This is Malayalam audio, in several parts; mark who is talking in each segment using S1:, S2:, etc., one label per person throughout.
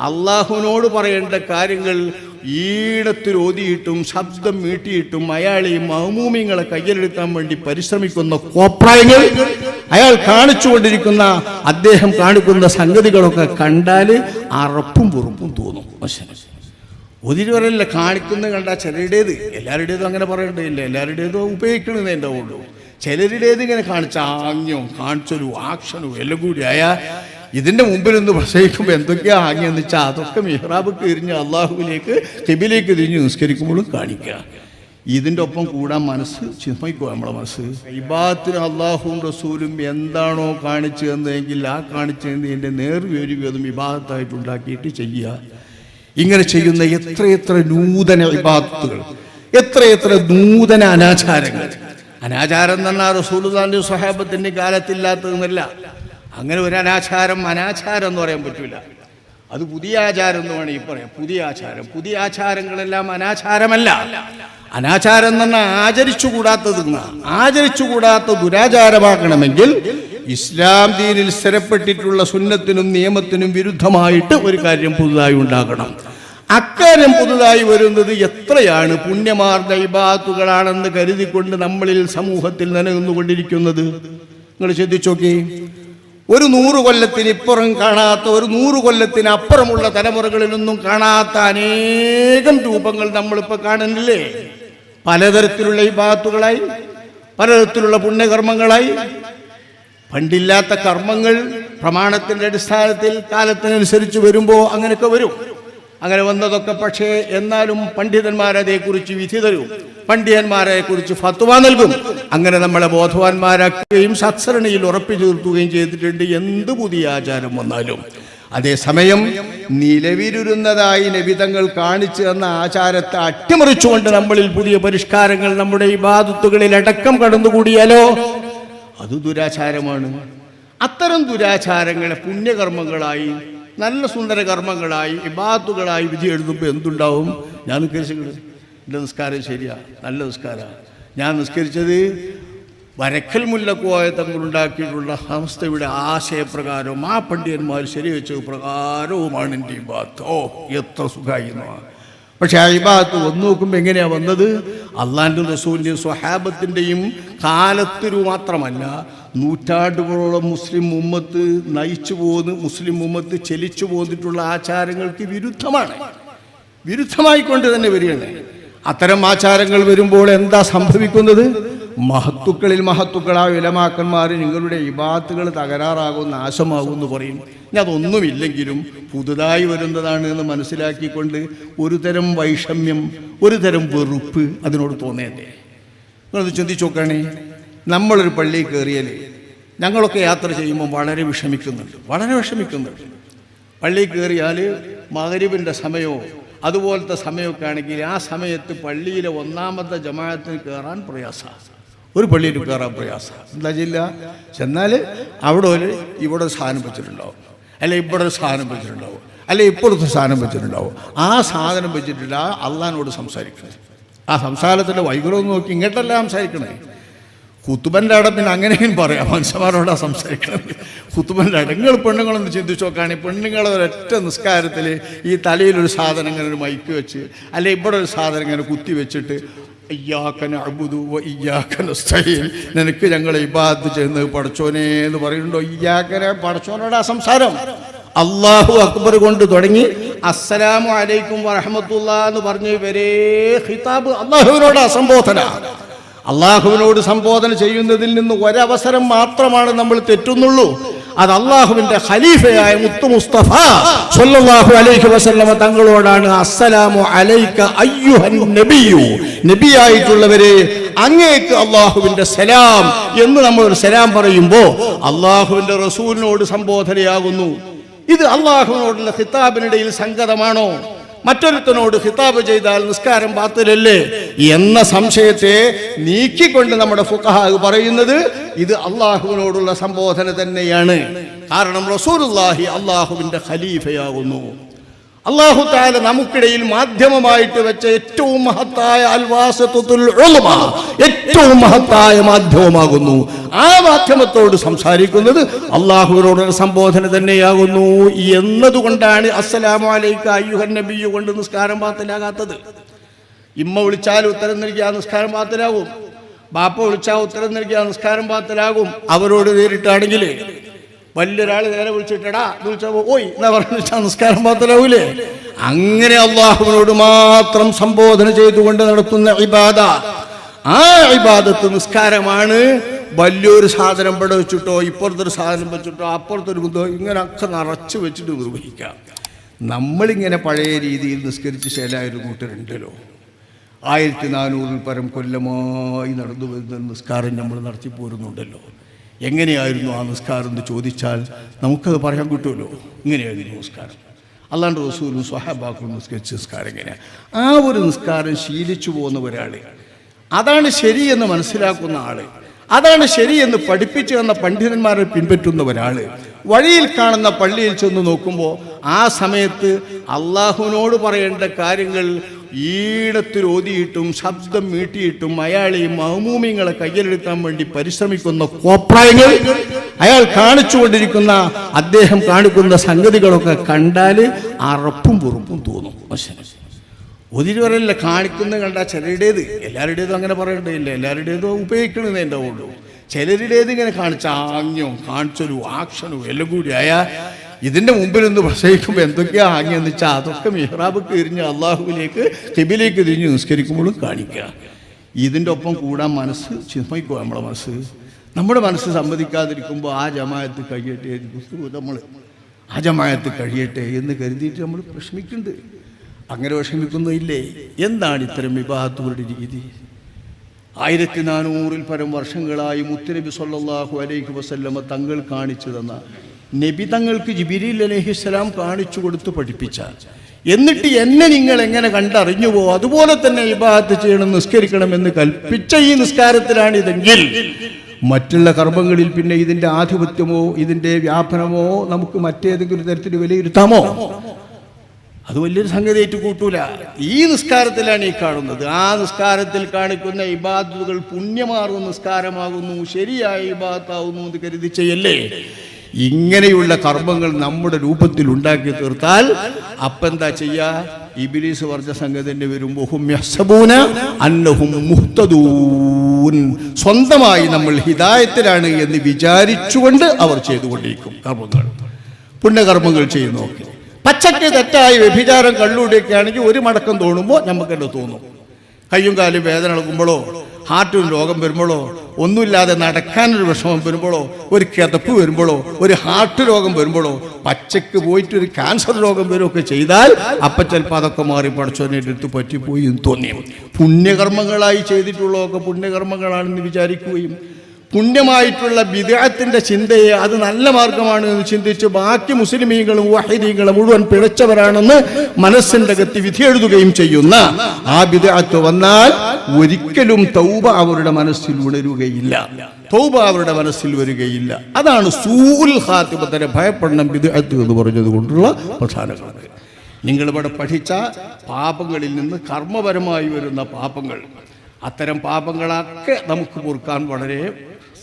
S1: അള്ളാഹുവിനോട് പറയേണ്ട കാര്യങ്ങൾ ഈടത്തിൽ ഓതിയിട്ടും ശബ്ദം മീട്ടിയിട്ടും അയാൾ ഈ മഹമൂമിങ്ങളെ കയ്യിലെടുക്കാൻ വേണ്ടി പരിശ്രമിക്കുന്ന കോപ്രായങ്ങൾ അയാൾ കാണിച്ചു കൊണ്ടിരിക്കുന്ന അദ്ദേഹം കാണിക്കുന്ന സംഗതികളൊക്കെ കണ്ടാൽ അറപ്പും വെറുപ്പും തോന്നും. മനുഷ്യന്. കാണിക്കുന്നത് കണ്ടാൽ ചിലരുടേത്. എല്ലാവരുടേതും അങ്ങനെ പറയേണ്ടതില്ല. എല്ലാവരുടേതും ഉപയോഗിക്കണമെന്ന് എന്റെ ഉള്ളൂ? ചിലരുടേത് ഇങ്ങനെ കാണിച്ച ആംഗ്യവും കാണിച്ചൊരു ആക്ഷനും എല്ലാം കൂടി ആയാൽ ഇതിന്റെ മുമ്പിൽ നിന്ന് പ്രസംഗിക്കുമ്പോൾ എന്തൊക്കെയാ ആങ്ങിയെന്ന് വെച്ചാൽ അതൊക്കെ മിഹ്റാബ് തിരിഞ്ഞ് അള്ളാഹുവിലേക്ക് കിബിലേക്ക് തിരിഞ്ഞ് നിസ്കരിക്കുമ്പോഴും കാണിക്കുക ഇതിന്റെ ഒപ്പം കൂടാൻ മനസ്സ് ചിന്തിക്കുക നമ്മളെ മനസ്സ്? ഇബാത്തിന് അള്ളാഹുവും റസൂലും എന്താണോ കാണിച്ചു തന്നതെങ്കിൽ ആ കാണിച്ചു തന്നതിന്റെ നേർവ്യൊരുവതും ഇബാദത്തായിട്ട് ഉണ്ടാക്കിയിട്ട് ചെയ്യുക. ഇങ്ങനെ ചെയ്യുന്ന എത്രയെത്ര നൂതന ഇബാദത്തുകൾ എത്രയെത്ര നൂതന അനാചാരങ്ങൾ. അനാചാരം എന്ന് പറഞ്ഞാൽ റസൂലുദാന്റെ സ്വഹാബത്തിന്റെ കാലത്തില്ലാത്തതെന്നല്ല. അങ്ങനെ ഒരു അനാചാരം അനാചാരം എന്ന് പറയാൻ പറ്റില്ല അത് പുതിയ ആചാരം എന്ന് വേണമെങ്കിൽ പറയാം. പുതിയ ആചാരം. പുതിയ ആചാരങ്ങളെല്ലാം അനാചാരമല്ല. അനാചാരം തന്നെ ആചരിച്ചുകൂടാത്തതെന്ന് ആചരിച്ചുകൂടാത്തത് ആചരിച്ചുകൂടാത്ത ദുരാചാരമാക്കണമെങ്കിൽ ഇസ്ലാം ദീനിൽ സ്ഥിരപ്പെട്ടിട്ടുള്ള സുന്നത്തിനും നിയമത്തിനും വിരുദ്ധമായിട്ട് ഒരു കാര്യം പുതുതായി ഉണ്ടാകണം. അക്കാര്യം പുതുതായി വരുന്നത് എത്രയാണ് പുണ്യമാർന്ന ഇബാത്തുകളാണെന്ന് കരുതിക്കൊണ്ട് നമ്മളിൽ സമൂഹത്തിൽ നിലനിന്നുകൊണ്ടിരിക്കുന്നത് നിങ്ങൾ ശ്രദ്ധിച്ചോക്കി ഒരു നൂറ് കൊല്ലത്തിന് ഇപ്പുറം കാണാത്ത ഒരു നൂറ് കൊല്ലത്തിന് അപ്പുറമുള്ള തലമുറകളിലൊന്നും കാണാത്ത അനേകം രൂപങ്ങൾ നമ്മളിപ്പോൾ കാണുന്നില്ലേ? പലതരത്തിലുള്ള ഇബാത്തുകളായി പലതരത്തിലുള്ള പുണ്യകർമ്മങ്ങളായി. പണ്ടില്ലാത്ത കർമ്മങ്ങൾ പ്രമാണത്തിന്റെ അടിസ്ഥാനത്തിൽ കാലത്തിനനുസരിച്ച് വരുമ്പോൾ അങ്ങനെയൊക്കെ വരും. അങ്ങനെ വന്നതൊക്കെ പക്ഷേ എന്നാലും പണ്ഡിതന്മാരതേക്കുറിച്ച് വിധി തരും. പണ്ഡിതന്മാരെ കുറിച്ച് ഫത്വ നൽകും. അങ്ങനെ നമ്മളെ ബോധവാന്മാരാക്കുകയും സത്സരണിയിൽ ഉറപ്പിച്ചു നിർത്തുകയും ചെയ്തിട്ടുണ്ട്. എന്ത് പുതിയ ആചാരം വന്നാലും. അതേസമയം നിലവിലിരുന്നതായി നബിതങ്ങൾ കാണിച്ചു തന്ന ആചാരത്തെ അട്ടിമറിച്ചുകൊണ്ട് നമ്മളിൽ പുതിയ പരിഷ്കാരങ്ങൾ നമ്മുടെ ഈ ബാധത്തുകളിൽ അടക്കം കടന്നുകൂടിയാലോ? അത് ദുരാചാരമാണ്. അത്തരം ദുരാചാരങ്ങളെ പുണ്യകർമ്മങ്ങളായി നല്ല സുന്ദര കർമ്മങ്ങളായി ഇബാത്തുകളായി വിധി എഴുതുമ്പോൾ എന്തുണ്ടാവും? ഞാൻ നിസ്കരിച്ചത് എന്റെ നിസ്കാരം ശരിയാണ് നല്ല നിസ്കാരമാണ് ഞാൻ നിസ്കരിച്ചത് വരക്കൽ മുല്ലക്കോയ തങ്ങളുണ്ടാക്കിയിട്ടുള്ള സംസ്ഥയുടെ ആശയപ്രകാരവും ആ പണ്ഡിതന്മാർ ശരിവെച്ച പ്രകാരവുമാണ് എന്റെ ഇബാത്ത് ഓ എത്ര സുഖമായി പക്ഷെ ആ ഇബാത്ത് വന്നു നോക്കുമ്പോൾ എങ്ങനെയാ വന്നത്? അള്ളാന്റെ റസൂലിന്റെയും സ്വഹാബത്തിന്റെയും കാലത്തിനു മാത്രമല്ല നൂറ്റാണ്ടുകളോളം മുസ്ലിം ഉമ്മത്ത് നയിച്ചു പോകുന്ന മുസ്ലിം ഉമ്മത്ത് ചലിച്ചു പോന്നിട്ടുള്ള ആചാരങ്ങൾക്ക് വിരുദ്ധമാണ്. വിരുദ്ധമായിക്കൊണ്ട് തന്നെ വരികയാണ്. അത്തരം ആചാരങ്ങൾ വരുമ്പോൾ എന്താ സംഭവിക്കുന്നത്? മഹത്തുക്കളിൽ മഹത്തുക്കളായ വിലമാക്കന്മാർ നിങ്ങളുടെ ഇബാത്തുകൾ തകരാറാകും നാശമാകും എന്ന് പറയും. ഇനി അതൊന്നുമില്ലെങ്കിലും പുതുതായി വരുന്നതാണ് എന്ന് മനസ്സിലാക്കിക്കൊണ്ട് ഒരു തരം വൈഷമ്യം ഒരു തരം വെറുപ്പ് അതിനോട് തോന്നേണ്ടേ? നിങ്ങളത് ചിന്തിച്ചു നോക്കണേ. നമ്മളൊരു പള്ളിയിൽ കയറിയാൽ ഞങ്ങളൊക്കെ യാത്ര ചെയ്യുമ്പോൾ വളരെ വിഷമിക്കുന്നുണ്ട് വളരെ വിഷമിക്കുന്നുണ്ട്. പള്ളിയിൽ കയറിയാൽ മകരിവിന്റെ സമയമോ അതുപോലത്തെ സമയമൊക്കെ ആണെങ്കിൽ ആ സമയത്ത് പള്ളിയിലെ ഒന്നാമത്തെ ജമാഅത്തിന് കയറാൻ പ്രയാസമാണ് ഒരു പള്ളിയിൽ കയറാൻ പ്രയാസമാണ് എന്താ ചെയ്യില്ല? ചെന്നാൽ അവിടെ ഒരു ഇവിടെ സാധനം വെച്ചിട്ടുണ്ടാവും. അല്ലെ ഇവിടെ സാധനം വെച്ചിട്ടുണ്ടാവും. അല്ലെ ഇപ്പോഴത്തെ സാധനം വെച്ചിട്ടുണ്ടാവും. ആ സാധനം വെച്ചിട്ടില്ല അള്ളഹാനോട് സംസാരിക്കണം ആ സംസാരത്തിന്റെ വൈകുണ്ഠം നോക്കി ഇങ്ങോട്ടല്ല സംസാരിക്കണേ? കുത്തുബന്റെ അവിടെ പിന്നെ അങ്ങനെയും പറയാം. മനുഷ്യന്മാരോടാ സംസാരിക്കണം കുത്തുബന്റെ അവിടെ നിങ്ങൾ പെണ്ണുങ്ങളൊന്ന് ചിന്തിച്ചു നോക്കുകയാണെങ്കിൽ പെണ്ണുങ്ങളെ ഒരൊറ്റ നിസ്കാരത്തിൽ ഈ തലയിലൊരു സാധനം ഇങ്ങനെ ഒരു മൈക്ക് വെച്ച് അല്ലെ ഇവിടെ ഒരു സാധനം ഇങ്ങനെ കുത്തി വെച്ചിട്ട് ഇയ്യാക്കൻ അബുദു ഇയ്യാക്കൻ നിനക്ക് ഞങ്ങൾ ഇബാദ് ചെയ്യുന്നത് പടച്ചോനെ എന്ന് പറയുന്നുണ്ടോ? ഇയ്യാക്കനെ പടച്ചോനോടാ സംസാരം. അള്ളാഹു അക്ബർ കൊണ്ട് തുടങ്ങി അസ്സലാമു അലൈക്കും വറഹമത്തുള്ള എന്ന് പറഞ്ഞ് വരേ ഹിതാബ് അള്ളാഹുവിനോടാ സംബോധന അള്ളാഹുവിനോട് സംബോധന ചെയ്യുന്നതിൽ നിന്ന് ഒരവസരം മാത്രമാണ് നമ്മൾ തെറ്റുന്നുള്ളൂ. അത് അള്ളാഹുവിന്റെ ഖലീഫയായ മുത്തു മുസ്തഫ സല്ലല്ലാഹു അലൈഹി വസല്ലമ തങ്ങളോടാണ് അസ്സലാമു അലൈക അയ്യുഹൻ നബിയു. നബിയായിട്ടുള്ളവരെ അങ്ങേക്ക് അള്ളാഹുവിന്റെ സലാം എന്ന് നമ്മൾ ഒരു സലാം പറയുമ്പോൾ അള്ളാഹുവിന്റെ റസൂലിനോട് സംബോധനയാകുന്നു. ഇത് അള്ളാഹുവിനോടുള്ള ഖിതാബിനിടയിൽ സംഗതമാണോ? മറ്റൊരുത്തനോട് ഹിതാബ് ചെയ്താൽ നിസ്കാരം പാത്തിലല്ലേ എന്ന സംശയത്തെ നീക്കിക്കൊണ്ട് നമ്മുടെ ഫുഖഹാഗ് പറയുന്നത് ഇത് അള്ളാഹുവിനോടുള്ള സംബോധന തന്നെയാണ്. കാരണം റസൂലുള്ളാഹി അള്ളാഹുവിന്റെ ഖലീഫയാകുന്നു. അള്ളാഹു താല നമുക്കിടയിൽ മാധ്യമമായിട്ട് വെച്ച ഏറ്റവും മഹത്തായ അൽവാസത്വത്തിൽ ഏറ്റവും മഹത്തായ മാധ്യമമാകുന്നു. ആ മാധ്യമത്തോട് സംസാരിക്കുന്നത് അള്ളാഹുവിനോട് സംബോധന തന്നെയാകുന്നു എന്നതുകൊണ്ടാണ് അസ്സലാമു അലൈക്ക അയ്യുഹൻ നബിയു കൊണ്ട് നിസ്കാരം പാത്തിലാകാത്തത് ഇമ്മ വിളിച്ചാൽ ഉത്തരം നൽകിയ നിസ്കാരം പാത്തിലാകും ബാപ്പ വിളിച്ചാൽ ഉത്തരം നൽകിയ നിസ്കാരം പാത്തിലാകും അവരോട് നേരിട്ടാണെങ്കിൽ വലിയൊരാൾ നേരെ വിളിച്ചിട്ടടാ വിളിച്ചപ്പോ ഓയ് എന്നാ പറഞ്ഞ നിസ്കാരം മാത്രമാവൂലേ അങ്ങനെ അള്ളാഹുവിനോട് മാത്രം സംബോധന ചെയ്തുകൊണ്ട് നടത്തുന്ന ഇബാദ. ആ ഇബാദത്ത് നിസ്കാരമാണ്. വലിയൊരു സാധനം ഇവിടെ വെച്ചിട്ടോ ഇപ്പുറത്തൊരു സാധനം വെച്ചിട്ടോ അപ്പുറത്തൊരു ബുദ്ധോ ഇങ്ങനെ ഒക്കെ നിറച്ച് വെച്ചിട്ട് നിർവഹിക്കാം നമ്മളിങ്ങനെ പഴയ രീതിയിൽ നിസ്കരിച്ച് ശേലായൊരു കൂട്ടരുണ്ടല്ലോ ആയിരത്തി നാനൂറിൽ പരം കൊല്ലമായി നടന്നു വരുന്ന നിസ്കാരം നമ്മൾ നടത്തി പോരുന്നുണ്ടല്ലോ. എങ്ങനെയായിരുന്നു ആ നിസ്കാരം എന്ന് ചോദിച്ചാൽ നമുക്കത് പറയാൻ കിട്ടുമല്ലോ. ഇങ്ങനെയായിരുന്നു നിസ്കാരം. അല്ലാണ്ട് റസൂലും സ്വഹാബാക്കും നിസ്കരിച്ച നിസ്കാരം എങ്ങനെയാണ് ആ ഒരു നിസ്കാരം ശീലിച്ചു പോകുന്ന ഒരാൾ അതാണ് ശരിയെന്ന് മനസ്സിലാക്കുന്ന ആൾ. അതാണ് ശരിയെന്ന് പഠിപ്പിച്ചു തന്ന പണ്ഡിതന്മാരെ പിൻപറ്റുന്ന ഒരാൾ വഴിയിൽ കാണുന്ന പള്ളിയിൽ ചെന്ന് നോക്കുമ്പോൾ ആ സമയത്ത് അള്ളാഹുവിനോട് പറയേണ്ട കാര്യങ്ങൾ ഈടത്തിൽ ഓതിയിട്ടും ശബ്ദം മീട്ടിയിട്ടും അയാൾ ഈ മഹമൂമിങ്ങളെ കയ്യിലെടുക്കാൻ വേണ്ടി പരിശ്രമിക്കുന്ന കോപ്രായങ്ങൾ അയാൾ കാണിച്ചു കൊണ്ടിരിക്കുന്ന അദ്ദേഹം കാണിക്കുന്ന സംഗതികളൊക്കെ കണ്ടാൽ അറപ്പും വെറുപ്പും തോന്നും. ഒതിരുവരല്ല കാണിക്കുന്നത് കണ്ട ചിലരുടേത്. എല്ലാവരുടേതും അങ്ങനെ പറയണ്ടില്ല എല്ലാവരുടേതും ഉപയോഗിക്കണമെന്ന് എന്റെ ഉള്ളൂ. ചിലരുടേത് ഇങ്ങനെ കാണിച്ച ആംഗ്യവും കാണിച്ചൊരു ആക്ഷനും എല്ലാം കൂടി ആയ ഇതിന്റെ മുമ്പിൽ നിന്ന് പ്രസവിക്കുമ്പോൾ എന്തൊക്കെയാ ആംഗ്യം എന്ന് വെച്ചാൽ അതൊക്കെ മിഹ്റാബ് തിരിഞ്ഞ് അള്ളാഹുവിലേക്ക് കിബിലേക്ക് തിരിഞ്ഞ് നിസ്കരിക്കുമ്പോഴും കാണിക്കുക. ഇതിന്റെ ഒപ്പം കൂടാൻ മനസ്സ് ചിന്മയിക്കുക നമ്മളെ മനസ്സ്? നമ്മുടെ മനസ്സ് സമ്മതിക്കാതിരിക്കുമ്പോൾ ആ ജമായത്ത് കഴിയട്ടെ നമ്മൾ ആ ജമായത്ത് കഴിയട്ടെ എന്ന് കരുതിയിട്ട് നമ്മൾ വിഷമിക്കുന്നുണ്ട് അങ്ങനെ വിഷമിക്കുന്നില്ലേ എന്താണ് ഇത്തരം വിവാഹത്തുകളുടെ രീതി? ആയിരത്തി നാനൂറിൽ പരം വർഷങ്ങളായി മുത്തുനബി സല്ലാഹു അലൈഹി വസല്ലമ തങ്ങൾ കാണിച്ചു തന്ന നബി തങ്ങൾക്ക് ജിബിരിൽ അലഹിസ്സലാം കാണിച്ചു കൊടുത്ത് പഠിപ്പിച്ച എന്നിട്ട് എന്നെ നിങ്ങൾ എങ്ങനെ കണ്ടറിഞ്ഞു പോ അതുപോലെ തന്നെ ഇബാദത്ത് ചെയ്യണം നിസ്കരിക്കണം എന്ന് കൽപ്പിച്ച ഈ നിസ്കാരത്തിലാണിതെങ്കിൽ മറ്റുള്ള കർമ്മങ്ങളിൽ പിന്നെ ഇതിന്റെ ആധിപത്യമോ ഇതിന്റെ വ്യാപനമോ നമുക്ക് മറ്റേതെങ്കിലും തരത്തിൽ വിലയിരുത്താമോ? അത് വലിയൊരു സംഗതി കൂട്ടൂല ഈ നിസ്കാരത്തിലാണ് ഈ കാണുന്നത്. ആ നിസ്കാരത്തിൽ കാണിക്കുന്ന ഇബാദത്തുകൾ പുണ്യമാറും നിസ്കാരമാകുന്നു ശരിയായ ഇബാദത്താവുന്നു എന്ന് കരുതി ചെയ്യല്ലേ? ഇങ്ങനെയുള്ള കർമ്മങ്ങൾ നമ്മുടെ രൂപത്തിൽ ഉണ്ടാക്കി തീർത്താൽ അപ്പെന്താ ചെയ്യാ? ഇബിലീസ് വർജ സംഗതിന്റെ വരുമ്പോ ഹും യഹ്സബൂന അന്നഹും മുഹ്തദൂൻ. സ്വന്തമായി നമ്മൾ ഹിതായത്തിലാണ് എന്ന് വിചാരിച്ചുകൊണ്ട് അവർ ചെയ്തുകൊണ്ടിരിക്കും കർമ്മങ്ങൾ. പുണ്യകർമ്മങ്ങൾ ചെയ്യുന്നതൊക്കെ പച്ചയ്ക്ക് തെറ്റായി വ്യഭിചാരം കള്ളുകൂടിയൊക്കെ ആണെങ്കിൽ ഒരു മടക്കം തോന്നുമ്പോൾ നമുക്കെന്നെ തോന്നും. കയ്യും കാലും വേദന എടുക്കുമ്പോഴോ ഹാർട്ടിന് രോഗം വരുമ്പോഴോ ഒന്നുമില്ലാതെ നടക്കാനൊരു വിഷമം വരുമ്പോഴോ ഒരു കിതപ്പ് വരുമ്പോഴോ ഒരു ഹാർട്ട് രോഗം വരുമ്പോഴോ പച്ചയ്ക്ക് പോയിട്ട് ഒരു ക്യാൻസർ രോഗം വരുമൊക്കെ ചെയ്താൽ അപ്പം ചിലപ്പോൾ അതൊക്കെ മാറി പഠിച്ചോനെ അടുത്ത് പറ്റിപ്പോയി എന്ന് തോന്നിയും പുണ്യകർമ്മങ്ങളായി ചെയ്തിട്ടുള്ളതൊക്കെ പുണ്യകർമ്മങ്ങളാണെന്ന് വിചാരിക്കുകയും പുണ്യമായിട്ടുള്ള വിദേഹത്തിന്റെ ചിന്തയെ അത് നല്ല മാർഗമാണ് എന്ന് ചിന്തിച്ച് ബാക്കി മുസ്ലിമീങ്ങളും വഹീദീങ്ങളും മുഴുവൻ പിഴച്ചവരാണെന്ന് മനസ്സിന്റെ കത്തി വിധി എഴുതുകയും ചെയ്യുന്ന ആ വിദേഹത്ത് വന്നാൽ ഒരിക്കലും തൗബ അവരുടെ മനസ്സിൽ ഉണരുകയില്ല. തൗബ അവരുടെ മനസ്സിൽ വരികയില്ല. അതാണ് സൂൽ ഹാത്തിബത്തിനെ ഭയപ്പെടണം വിദേഹത്ത് എന്ന് പറഞ്ഞത് കൊണ്ടുള്ള പ്രധാന കാരണം നിങ്ങളിവിടെ പഠിച്ച പാപങ്ങളിൽ നിന്ന് കർമ്മപരമായി വരുന്ന പാപങ്ങൾ. അത്തരം പാപങ്ങളൊക്കെ നമുക്ക് പൊറുക്കാൻ വളരെ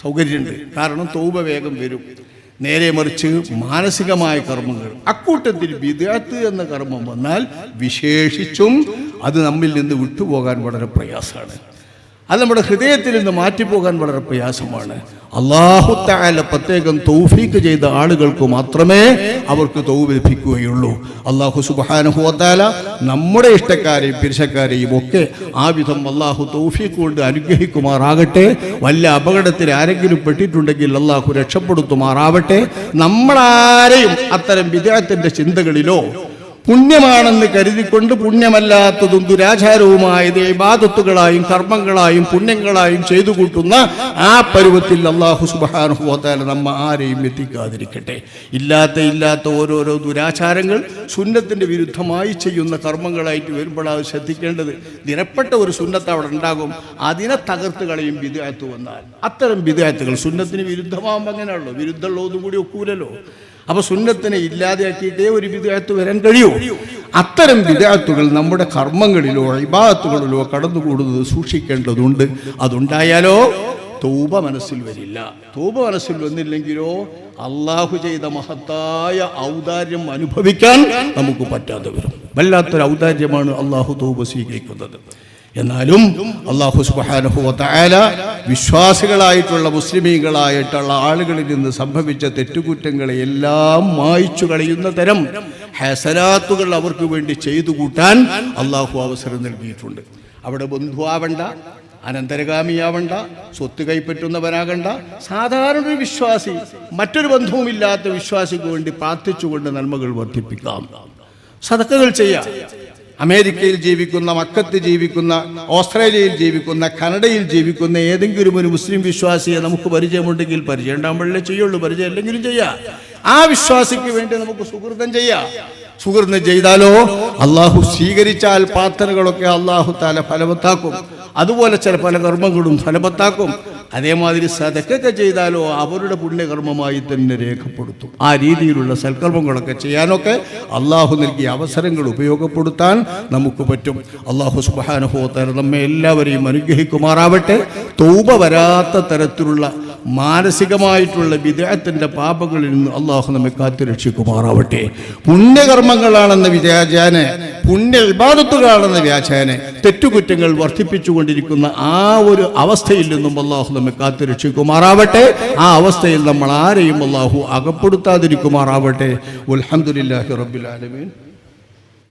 S1: സൗകര്യമുണ്ട്. കാരണം തൗബ വേഗം വരും. നേരെ മറിച്ച് മാനസികമായ കർമ്മങ്ങൾ. അക്കൂട്ടത്തിൽ വിദ്യാത്ത് എന്ന കർമ്മം വന്നാൽ വിശേഷിച്ചും അത് നമ്മിൽ നിന്ന് വിട്ടുപോകാൻ വളരെ പ്രയാസമാണ്. അത് നമ്മുടെ ഹൃദയത്തിൽ നിന്ന് മാറ്റിപ്പോകാൻ വളരെ പ്രയാസമാണ്. അള്ളാഹു താല പ്രത്യേകം തൗഫീക്ക് ചെയ്ത ആളുകൾക്ക് മാത്രമേ അവർക്ക് തൗബ് ലഭിക്കുകയുള്ളൂ. അള്ളാഹു സുബാനുഹുവത്താല നമ്മുടെ ഇഷ്ടക്കാരെയും പിരിശക്കാരെയും ഒക്കെ ആ വിധം അള്ളാഹു തൗഫീക്ക് കൊണ്ട് അനുഗ്രഹിക്കുമാറാകട്ടെ. വല്ല അപകടത്തിൽ ആരെങ്കിലും പെട്ടിട്ടുണ്ടെങ്കിൽ അള്ളാഹു രക്ഷപ്പെടുത്തുമാറാവട്ടെ. നമ്മളാരെയും അത്തരം വിദേഹത്തിന്റെ ചിന്തകളിലോ പുണ്യമാണെന്ന് കരുതിക്കൊണ്ട് പുണ്യമല്ലാത്തതും ദുരാചാരവുമായത് ഇബാദത്തുകളായും കർമ്മങ്ങളായും പുണ്യങ്ങളായും ചെയ്തു കൂട്ടുന്ന ആ പരുവത്തിൽ അള്ളാഹു സുബാനുഭവത്താല നമ്മ ആരെയും എത്തിക്കാതിരിക്കട്ടെ. ഇല്ലാത്ത ഇല്ലാത്ത ഓരോരോ ദുരാചാരങ്ങൾ സുന്നത്തിന്റെ വിരുദ്ധമായി ചെയ്യുന്ന കർമ്മങ്ങളായിട്ട് വരുമ്പോൾ അത് ശ്രദ്ധിക്കേണ്ടത്. ദിനപ്പെട്ട ഒരു സുന്നത്ത് അവിടെ ഉണ്ടാകും. അതിനെ തകർത്ത് കളയും വിദ്യാർത്ഥി വന്നാൽ. അത്തരം വിദ്യാർത്ഥികൾ സുന്നത്തിന് വിരുദ്ധമാകുമ്പോൾ അങ്ങനെയാണല്ലോ. വിരുദ്ധമുള്ളതും കൂടി ഒക്കൂലല്ലോ. അപ്പൊ സുന്നത്തിനെ ഇല്ലാതെയാക്കിയിട്ടേ ഒരു വിദേഹത്ത് വരാൻ കഴിയൂ. അത്തരം വിദേഹത്തുകൾ നമ്മുടെ കർമ്മങ്ങളിലോ വിഭാഗത്തുകളിലോ കടന്നുകൂടുന്നത് സൂക്ഷിക്കേണ്ടതുണ്ട്. അതുണ്ടായാലോ തൂപ മനസ്സിൽ വരില്ല. തൂപ മനസ്സിൽ വന്നില്ലെങ്കിലോ അള്ളാഹു ചെയ്ത മഹത്തായ ഔദാര്യം അനുഭവിക്കാൻ നമുക്ക് പറ്റാതെ വരും. വല്ലാത്തൊരു ഔദാര്യമാണ് അള്ളാഹു തൂപ സ്വീകരിക്കുന്നത്. എന്നാലും അള്ളാഹു സുബാനുഭവത്തായ വിശ്വാസികളായിട്ടുള്ള മുസ്ലിമീങ്ങളായിട്ടുള്ള ആളുകളിൽ നിന്ന് സംഭവിച്ച തെറ്റുകുറ്റങ്ങളെ എല്ലാം മായ്ച്ചു കളയുന്ന തരം ഹസനാത്തുകൾ അവർക്ക് വേണ്ടി ചെയ്തു കൂട്ടാൻ അള്ളാഹു അവസരം നൽകിയിട്ടുണ്ട്. അവിടെ ബന്ധുവാവണ്ട അനന്തരഗാമിയാവണ്ട സ്വത്ത് കൈപ്പറ്റുന്നവനാകണ്ട. സാധാരണ ഒരു വിശ്വാസി മറ്റൊരു ബന്ധവുമില്ലാത്ത വിശ്വാസിക്ക് വേണ്ടി പ്രാർത്ഥിച്ചുകൊണ്ട് നന്മകൾ വർദ്ധിപ്പിക്കാം. സതക്കകൾ ചെയ്യാം. അമേരിക്കയിൽ ജീവിക്കുന്ന മക്കത്ത് ജീവിക്കുന്ന ഓസ്ട്രേലിയയിൽ ജീവിക്കുന്ന കനഡയിൽ ജീവിക്കുന്ന ഏതെങ്കിലും ഒരു മുസ്ലിം വിശ്വാസിയെ നമുക്ക് പരിചയമുണ്ടെങ്കിൽ പരിചയം ഉണ്ടാകുമ്പോഴേ ചെയ്യുള്ളൂ. പരിചയം അല്ലെങ്കിലും ചെയ്യാം. ആ വിശ്വാസിക്ക് വേണ്ടി നമുക്ക് സുഹൃതം ചെയ്യാം. സുഹൃതം ചെയ്താലോ? അള്ളാഹു സ്വീകരിച്ചാൽ പ്രാർത്ഥനകളൊക്കെ അള്ളാഹു താല ഫലവത്താക്കും. അതുപോലെ ചില പല കർമ്മങ്ങളും ഫലവത്താക്കും അതേമാതിരി സതക്കൊക്കെ ചെയ്താലോ അവരുടെ പുണ്യകർമ്മമായി തന്നെ രേഖപ്പെടുത്തും. ആ രീതിയിലുള്ള സൽക്കർമ്മങ്ങളൊക്കെ ചെയ്യാനൊക്കെ അള്ളാഹു നൽകിയ അവസരങ്ങൾ ഉപയോഗപ്പെടുത്താൻ നമുക്ക് പറ്റും. അള്ളാഹു സുബാനുഭവത്തര നമ്മെ എല്ലാവരെയും അനുഗ്രഹിക്കുമാറാവട്ടെ. തൂപ വരാത്ത തരത്തിലുള്ള മാനസികമായിട്ടുള്ള വിദേഹത്തിന്റെ പാപങ്ങളിൽ നിന്ന് അള്ളാഹു നമ്മെ കാത്തുരക്ഷിക്കുമാറാവട്ടെ പുണ്യകർമ്മങ്ങളാണെന്ന വ്യാജാന് പുണ്യ വിവാദത്തുകളാണെന്ന വ്യാജാന് തെറ്റുകുറ്റങ്ങൾ വർദ്ധിപ്പിച്ചുകൊണ്ടിരിക്കുന്ന ആ ഒരു അവസ്ഥയിൽ നിന്നും അള്ളാഹു നമ്മെ കാത്തുരക്ഷിക്കുമാറാവട്ടെ ആ അവസ്ഥയിൽ നമ്മൾ ആരെയും അള്ളാഹു അകപ്പെടുത്താതിരിക്കുമാറാവട്ടെ. അലഹമുല്ലാഹി റബ്ബുലാലമീൻ